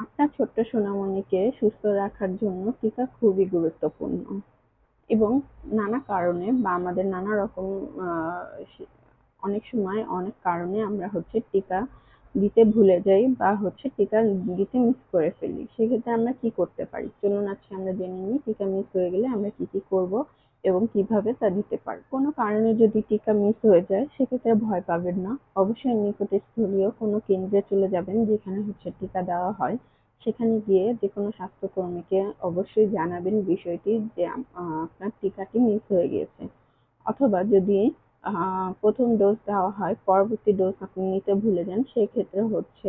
আপনার ছোট্ট সোনামণিকে সুস্থ রাখার জন্য টিকা খুবই গুরুত্বপূর্ণ। এবং নানা কারণে বা আমাদের নানা রকম অনেক সময় অনেক কারণে আমরা হচ্ছে টিকা দিতে ভুলে যাই বা হচ্ছে টিকা দিতে মিস করে ফেলি। সেক্ষেত্রে আমরা কি করতে পারি? চলুন আজকে আমরা জেনে নিই টিকা মিস হয়ে গেলে আমরা কি কি করব এবং কীভাবে তা দিতে পারি। কোনো কারণে যদি টিকা মিস হয়ে যায়, সেক্ষেত্রে ভয় পাবেন না। অবশ্যই নিকটস্থলীয় কোনো কেন্দ্রে চলে যাবেন যেখানে হচ্ছে টিকা দেওয়া হয়। সেখানে গিয়ে যে কোনো স্বাস্থ্যকর্মীকে অবশ্যই জানাবেন বিষয়টি যে আপনার টিকাটি মিস হয়ে গিয়েছে। অথবা যদি প্রথম ডোজ দেওয়া হয়, পরবর্তী ডোজ আপনি নিতে ভুলে যান, সেক্ষেত্রে হচ্ছে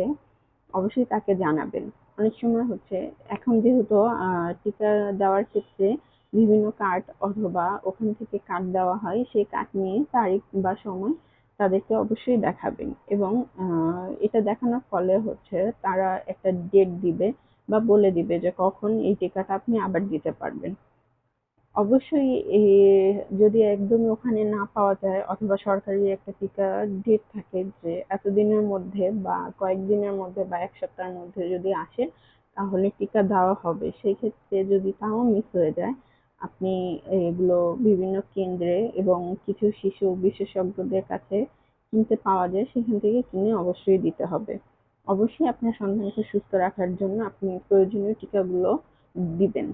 অবশ্যই তাকে জানাবেন। অনেক সময় হচ্ছে, এখন যেহেতু টিকা দেওয়ার ক্ষেত্রে বিভিন্ন কার্ড অথবা ওখান থেকে কার্ড দেওয়া হয়, সেই কার্ড নিয়ে তারিখ বা সময় তাদেরকে অবশ্যই দেখাবেন। এবং এটা দেখানোর ফলে হচ্ছে তারা একটা ডেট দিবে বা বলে দিবে যে কখন এই টিকাটা আপনি আবার দিতে পারবেন। অবশ্যই যদি একদমই ওখানে না পাওয়া যায় অথবা সরকারি একটা টিকা ডেট থাকে যে এতদিনের মধ্যে বা কয়েকদিনের মধ্যে বা এক সপ্তাহের মধ্যে যদি আসে তাহলে টিকা দেওয়া হবে, সেই ক্ষেত্রে যদি তাও মিস হয়ে যায় আপনি এগুলো বিভিন্ন কেন্দ্রে এবং কিছু শিশু বিশেষজ্ঞদের কাছে কিনতে পাওয়া যায়, সেখান থেকে কিনে অবশ্যই দিতে হবে। অবশ্যই আপনার সন্তানকে সুস্থ রাখার জন্য আপনি প্রয়োজনীয় টিকাগুলো দিবেন।